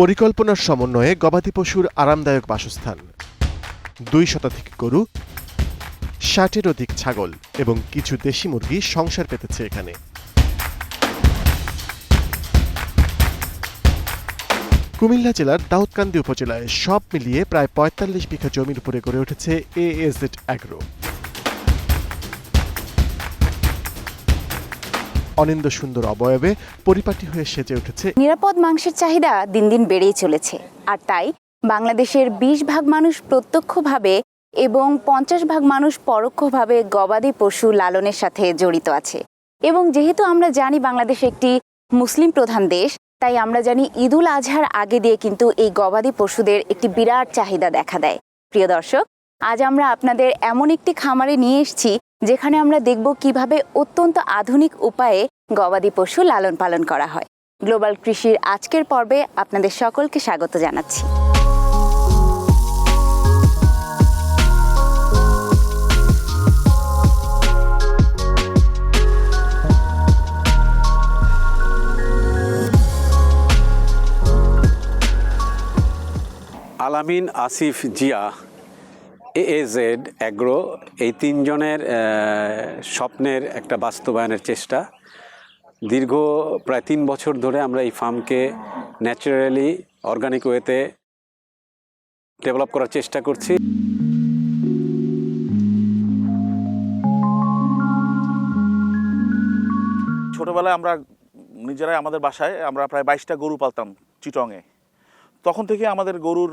পরিকল্পনার সমন্বয়ে গবাদি পশুর আরামদায়ক বাসস্থান। দুই শতাধিক গরু, ষাটের অধিক ছাগল এবং কিছু দেশি মুরগি সংসার পেতেছে এখানে। কুমিল্লা জেলার দাউদকান্দি উপজেলায় সব মিলিয়ে প্রায় পঁয়তাল্লিশ বিঘা জমির উপরে গড়ে উঠেছে এএজেড অ্যাগ্রো অনিন্দ সুন্দর অবয়বে পরিপাটি হয়ে সেজে উঠেছে। নিরাপদ মাংসের চাহিদা দিন দিন বেড়েই চলেছে। আর তাই বাংলাদেশের বিশ ভাগ মানুষ প্রত্যক্ষভাবে এবং পঞ্চাশ ভাগ মানুষ পরোক্ষভাবে গবাদি পশু লালনের সাথে জড়িত আছে। এবং যেহেতু আমরা জানি বাংলাদেশ একটি মুসলিম প্রধান দেশ, তাই আমরা জানি ঈদুল আজহার আগে দিয়ে কিন্তু এই গবাদি পশুদের একটি বিরাট চাহিদা দেখা দেয়। প্রিয় দর্শক, আজ আমরা আপনাদের এমন একটি খামারে নিয়ে এসেছি যেখানে আমরা দেখব কীভাবে অত্যন্ত আধুনিক উপায়ে গবাদি পশু লালন পালন করা হয়। গ্লোবাল কৃষির আজকের পর্বে আপনাদের সকলকে স্বাগত জানাচ্ছি। আলামিন আসিফ জিয়া এএজেড অ্যাগ্রো এই তিনজনের স্বপ্নের একটা বাস্তবায়নের চেষ্টা। দীর্ঘ প্রায় তিন বছর ধরে আমরা এই ফার্মকে ন্যাচারালি অর্গানিক ওয়েতে ডেভেলপ করার চেষ্টা করছি। ছোটোবেলায় আমরা নিজেরাই আমাদের বাসায় আমরা প্রায় বাইশটা গরু পালতাম চিটংয়ে। তখন থেকে আমাদের গরুর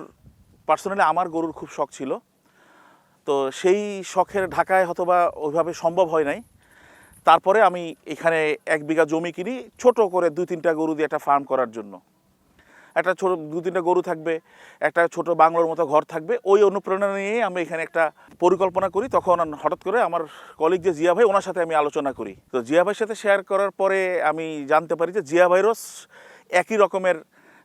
পার্সোনালি আমার গরুর খুব শখ ছিল। তো সেই শখের ঢাকায় হয়তোবা ওইভাবে সম্ভব হয় নাই। তারপরে আমি এখানে এক বিঘা জমি কিনি, ছোট করে দুই তিনটা গরু দিয়ে একটা ফার্ম করার জন্য। একটা ছোট দু তিনটা গরু থাকবে, একটা ছোট বাংলোর মতো ঘর থাকবে, ওই অনুপ্রেরণা নিয়েই আমি এখানে একটা পরিকল্পনা করি। তখন হঠাৎ করে আমার কলিগ যে জিয়া ভাই, ওনার সাথে আমি আলোচনা করি। তো জিয়া ভাইয়ের সাথে শেয়ার করার পরে আমি জানতে পারি যে জিয়া ভাইরস একই রকমের,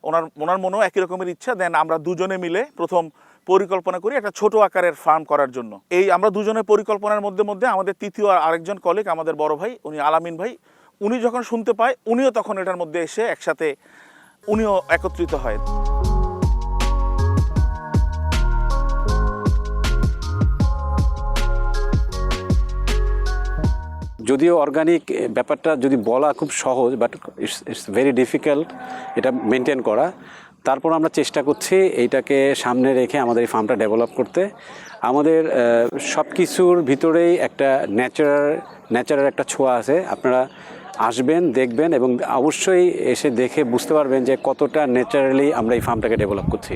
ওনার ওনার মনেও একই রকমের ইচ্ছা। দেন আমরা দুজনে মিলে প্রথম পরিকল্পনা করি একটা ছোট আকারের ফার্ম করার জন্য। এই আমরা দুজনের পরিকল্পনার মধ্যে মধ্যে আমাদের তৃতীয় আর আরেকজন কলিগ আমাদের বড় ভাই, উনি আলামিন ভাই, উনি যখন শুনতে পায়, উনিও তখন এটার মধ্যে এসে একসাথে উনিও একত্রিত হয়। যদিও অর্গানিক ব্যাপারটা যদি বলা খুব সহজ but it's it's very difficult এটা মেনটেন করা। তারপর আমরা চেষ্টা করছি এইটাকে সামনে রেখে আমাদের এই ফার্মটা ডেভেলপ করতে। আমাদের সব কিছুর ভিতরেই একটা ন্যাচারাল ন্যাচারাল একটা ছোঁয়া আছে। আপনারা আসবেন, দেখবেন এবং অবশ্যই এসে দেখে বুঝতে পারবেন যে কতটা ন্যাচারালি আমরা এই ফার্মটাকে ডেভেলপ করছি।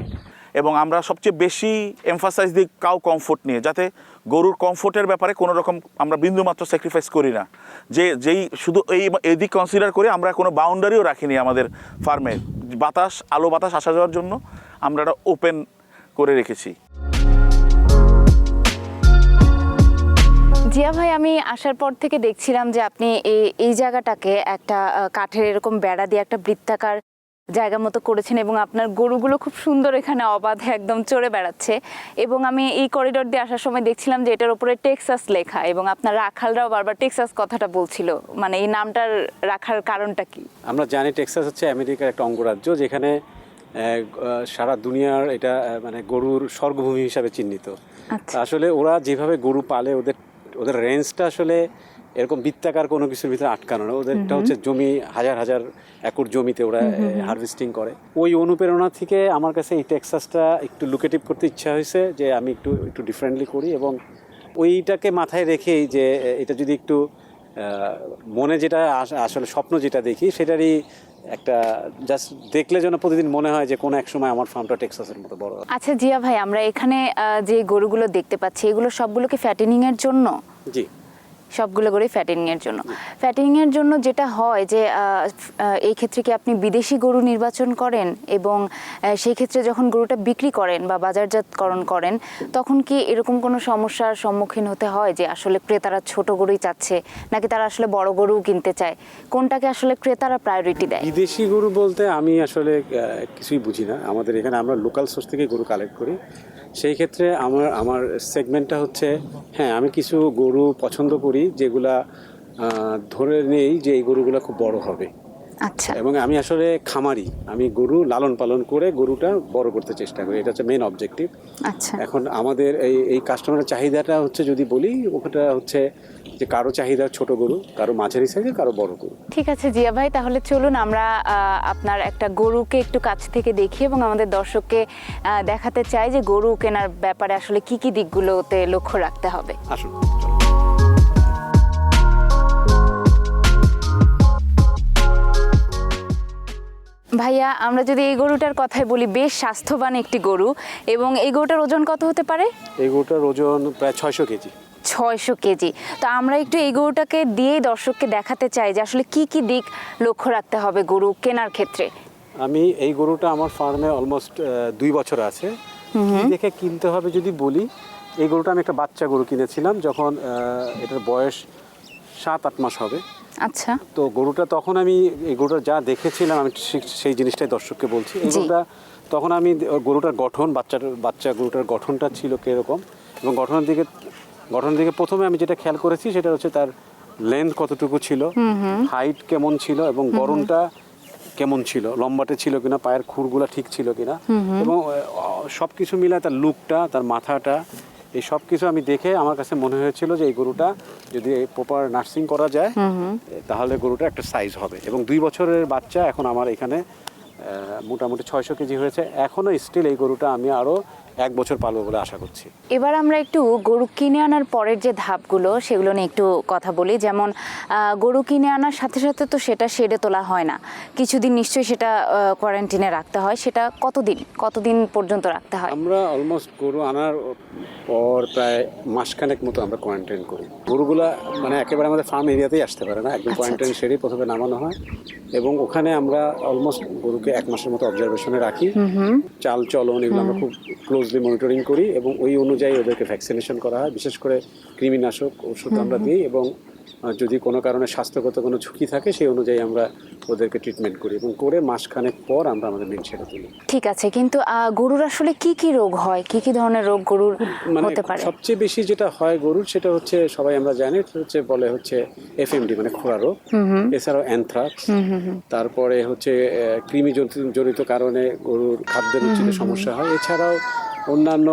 এবং আমরা সবচেয়ে বেশি এমফাসাইজ দিই কাউ কমফোর্ট নিয়ে, যাতে গরুর কমফোর্টের ব্যাপারে কোনো রকম আমরা বিন্দুমাত্র স্যাক্রিফাইস করি না। যে, যেই শুধু এই, এদিক কনসিডার করে আমরা কোনো বাউন্ডারিও রাখিনি আমাদের ফার্মে বাতাস, আলো বাতাস আসা যাওয়ার জন্য আমরা এটা ওপেন করে রেখেছি। জিয়া ভাই, আমি আসার পর থেকে দেখছিলাম যে আপনি এই এই জায়গাটাকে একটা কাঠের এরকম বেড়া দিয়ে একটা বৃত্তাকার জায়গা মতো করেছেন এবং আপনার গরুগুলো খুব সুন্দর এখানে অবাধে একদম চড়ে বেড়াচ্ছে। এবং আমি এই করিডোর দিয়ে আসার সময় দেখছিলাম যে এটার উপরে টেক্সাস লেখা এবং আপনার রাখালরাও বারবার টেক্সাস কথাটা বলছিল। মানে এই নামটার রাখার কারণটা কি? আমরা জানি টেক্সাস হচ্ছে আমেরিকার একটা অঙ্গরাজ্য যেখানে সারা দুনিয়ার এটা মানে গরুর স্বর্গভূমি হিসাবে চিহ্নিত। আচ্ছা। আসলে ওরা যেভাবে গরু পালে ওদের ওদের রেঞ্জটা আসলে এরকম বৃত্তাকার কোনো কিছুর ভিতরে আটকানো না। ওদেরটা হচ্ছে জমি হাজার হাজার একর জমিতে ওরা হারভেস্টিং করে। ওই অনুপ্রেরণা থেকে আমার কাছে এই টেক্সাসটা একটু লুকেটিভ করতে ইচ্ছা হয়েছে যে আমি একটু একটু ডিফারেন্টলি করি এবং ওইটাকে মাথায় রেখেই যে এটা যদি একটু মনে যেটা আসলে স্বপ্ন যেটা দেখি সেটারই একটা জাস্ট দেখলে যেন প্রতিদিন মনে হয় যে কোনো এক সময় আমার ফার্মটা টেক্সাসের মতো বড় আচ্ছা জিয়া ভাই আমরা এখানে যে গরুগুলো দেখতে পাচ্ছি এগুলো সবগুলোকে ফ্যাটেনিং এর জন্য? জি। সবগুলো করে ফ্যাটেনিং এর জন্য। ফ্যাটেনিং এর জন্য যেটা হয় যে এই ক্ষেত্রে কি আপনি বিদেশি গরু নির্বাচন করেন এবং সেই ক্ষেত্রে যখন গরুটা বিক্রি করেন বা বাজারজাতকরণ করেন, তখন কি এরকম কোনো সমস্যার সম্মুখীন হতে হয় যে, আসলে ক্রেতারা ছোট গরুই চাচ্ছে নাকি তারা আসলে বড় গরুও কিনতে চায়? কোনটাকে আসলে ক্রেতারা প্রায়োরিটি দেয়? বিদেশি গরু বলতে আমি আসলে কিছুই বুঝি না। আমাদের এখানে আমরা লোকাল সোর্স থেকে গরু কালেক্ট করি। সেই ক্ষেত্রে আমার আমার সেগমেন্টটা হচ্ছে হ্যাঁ আমি কিছু গরু পছন্দ করি যেগুলা ধরে নেই যে এই গরুগুলো খুব বড় হবে। আচ্ছা। এবং আমি আসলে খামারি আমি গরু লালন পালন করে গরুটা বড় করতে চেষ্টা করি এটা হচ্ছে মেন অবজেক্টিভ আচ্ছা। এখন আমাদের এই এই কাস্টমারের চাহিদাটা হচ্ছে যদি বলি ওটা হচ্ছে যে কারও চাহিদা ছোট গরু কারও মাঝারি সাইজের কারও বড় গরু। ঠিক আছে জিয়া ভাই তাহলে চলুন আমরা আপনার একটা গরুকে একটু কাছ থেকে দেখি এবং আমাদের দর্শককে দেখাতে চাই যে গরু কেনার ব্যাপারে আসলে কি কি দিকগুলোতে লক্ষ্য রাখতে হবে। আসুন ভাইয়া আমরা যদি এই গরুটার কথাই বলি বেশ স্বাস্থ্যবান একটি গরু এবং এই গরুটার ওজন কত হতে পারে? এই গরুটার ওজন প্রায় ছয়শো কেজি। ছয়শো কেজি। তো আমরা একটু এই গরুটাকে দিয়েই দর্শককে দেখাতে চাই যে আসলে কি কি দিক লক্ষ্য রাখতে হবে গরু কেনার ক্ষেত্রে। আমি এই গরুটা আমার ফার্মে অলমোস্ট দুই বছর আছে। দেখে কিনতে হবে যদি বলি এই গরুটা আমি একটা বাচ্চা গরু কিনেছিলাম যখন এটার বয়স সাত আট মাস হবে। আচ্ছা। তো গরুটা তখন আমি এই গরুটা যা দেখেছিলাম আমি সেই জিনিসটাই দর্শককে বলছি। এই গরুটা তখন আমি গরুটার গঠন বাচ্চার বাচ্চা গরুটার গঠনটা ছিল কীরকম এবং গঠনের দিকে গঠনের দিকে প্রথমে আমি যেটা খেয়াল করেছি সেটা হচ্ছে তার লেন্থ কতটুকু ছিল হাইট কেমন ছিল এবং গরমটা কেমন ছিল লম্বাটে ছিল কিনা পায়ের খুরগুলা ঠিক ছিল কিনা এবং সব কিছু মিলায় তার লুকটা তার মাথাটা এই সব কিছু আমি দেখে আমার কাছে মনে হয়েছিল যে এই গরুটা যদি প্রপার নার্সিং করা যায় তাহলে গরুটা একটা সাইজ হবে এবং দুই বছরের বাচ্চা এখন আমার এখানে মোটামুটি ছয়শো কেজি হয়েছে। এখনও স্টিল এই গরুটা আমি আরও এক বছর পালবো বলে আশা করছি। এবার আমরা একটু গরু কিনে আনার পরের যে ধাপগুলো সেগুলো নিয়ে একটু কথা বলি। যেমন গরু কিনে আনার সাথে সাথে তো সেটা শেডে তোলা হয় না। কিছুদিন নিশ্চয়ই সেটা কোয়ারেন্টিনে রাখতে হয়। সেটা কতদিন? কতদিন পর্যন্ত রাখতে হয়? আমরা অলমোস্ট গরু আনার পর প্রায় মাসখানেক মতো আমরা কোয়ারেন্টাইন করি। গরুগুলা মানে একেবারে আমাদের ফার্ম এরিয়াতেই আসতে পারে না। একদম আচ্ছা, কোয়ারেন্টাইন আচ্ছা। সেরেই প্রথমে নামানো হয়। এবং ওখানে আমরা অলমোস্ট গরুকে এক মাসের মতো অবজারভেশনে রাখি। চাল চলন এগুলো আমরা খুব ক্লোজলি মনিটরিং করি এবং ওই অনুযায়ী ওদেরকে ভ্যাকসিনেশন করা হয়। বিশেষ করে কৃমিনাশক ওষুধ আমরা দিই এবং যদি কোনো কারণে স্বাস্থ্যগত কোনো ঝুঁকি থাকে সেই অনুযায়ী আমরা ওদেরকে ট্রিটমেন্ট করি এবং করে মাসখানেক পর আমরা আমাদের মেন ছেড়ে তুলি ঠিক আছে কিন্তু গরুর আসলে কি কি রোগ হয়? কি কি ধরনের রোগ গরুর মানে হতে পারে? সবচেয়ে বেশি যেটা হয় গরুর সেটা হচ্ছে সবাই আমরা জানি হচ্ছে বলে হচ্ছে এফএমডি মানে খোরা রোগ। এছাড়াও অ্যানথ্রাক্স তারপরে হচ্ছে কৃমি জনিত- কারণে গরুর খাদ্যের রুচিতে সমস্যা হয়। এছাড়াও অন্যান্য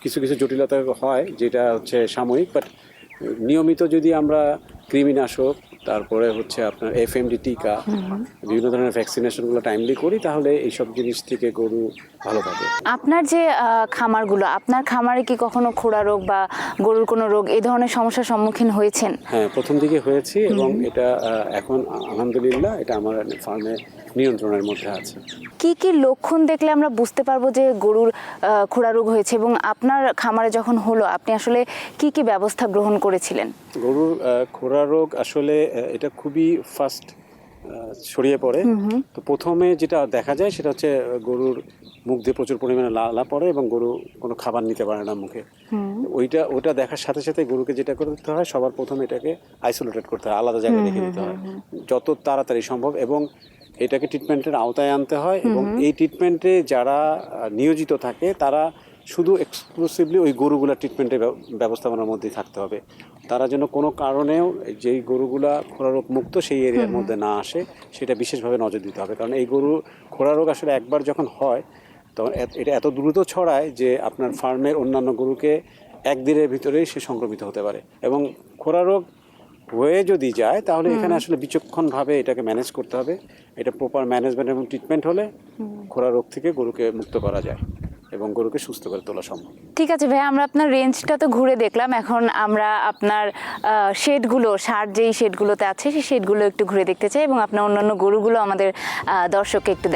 কিছু কিছু জটিলতা হয় যেটা হচ্ছে সাময়িক বাট নিয়মিত যদি আমরা কৃমিনাশক তারপরে হচ্ছে আপনার এফএমডি টিকা বিভিন্ন ধরনের ভ্যাকসিনেশনগুলো টাইমলি করি তাহলে এইসব জিনিস থেকে গরু ভালো থাকে আপনার যে খামারগুলো আপনার খামারে কি কখনো খোড়া রোগ বা গরুর কোনো রোগ এই ধরনের সমস্যার সম্মুখীন হয়েছেন? হ্যাঁ প্রথম দিকে হয়েছি এবং এটা এখন আলহামদুলিল্লাহ এটা আমার ফার্মে নিয়ন্ত্রণের মধ্যে আছে। কি কি লক্ষণ দেখলে আমরা বুঝতে পারব যে গরুর খোড়া রোগ হয়েছে এবং আপনার খামারে যখন হলো আপনি আসলে কি কি ব্যবস্থা গ্রহণ করেছিলেন? গরুর খোরা রোগ আসলে এটা খুবই ফাস্ট ছড়িয়ে পড়ে। তো প্রথমে যেটা দেখা যায় সেটা হচ্ছে গরুর মুখ দিয়ে প্রচুর পরিমাণে লালা পড়ে এবং গরু কোনো খাবার নিতে পারে না মুখে। ওইটা ওটা দেখার সাথে সাথে গরুকে যেটা করতে হয় সবার প্রথমে এটাকে আইসোলেটেড করতে হয় আলাদা জায়গায় রেখে দিতে হয়। যত তাড়াতাড়ি সম্ভব এবং এটাকে ট্রিটমেন্টের আওতায় আনতে হয় এবং এই ট্রিটমেন্টে যারা নিয়োজিত থাকে তারা শুধু এক্সক্লুসিভলি ওই গরুগুলা ট্রিটমেন্টের ব্যবস্থাপনার মধ্যেই থাকতে হবে। তারা যেন কোনো কারণেও যেই গরুগুলা খোরারোগ মুক্ত সেই এরিয়ার মধ্যে না আসে সেটা বিশেষভাবে নজর দিতে হবে। কারণ এই গরু খোরা রোগ আসলে একবার যখন হয় তখন এটা এত দ্রুত ছড়ায় যে আপনার ফার্মের অন্যান্য গরুকে একদিনের ভিতরেই সে সংক্রমিত হতে পারে। এবং খোরা রোগ হয়ে যদি যায় তাহলে এখানে আসলে বিচক্ষণভাবে এটাকে ম্যানেজ করতে হবে। এটা প্রপার ম্যানেজমেন্ট এবং ট্রিটমেন্ট হলে খোরা রোগ থেকে গরুকে মুক্ত করা যায়। এবং গরুকে সুস্থ করে তোলা সম্ভব। ঠিক আছে ভাই আমরা আপনার রেঞ্জটা তো ঘুরে দেখলাম। এখন আমরা আপনার শেডগুলো সার যেই শেডগুলোতে আছে, সেই শেডগুলো একটু ঘুরে দেখতে চাই এবং আপনার অন্যান্য গরুগুলো আমাদের দর্শককে একটু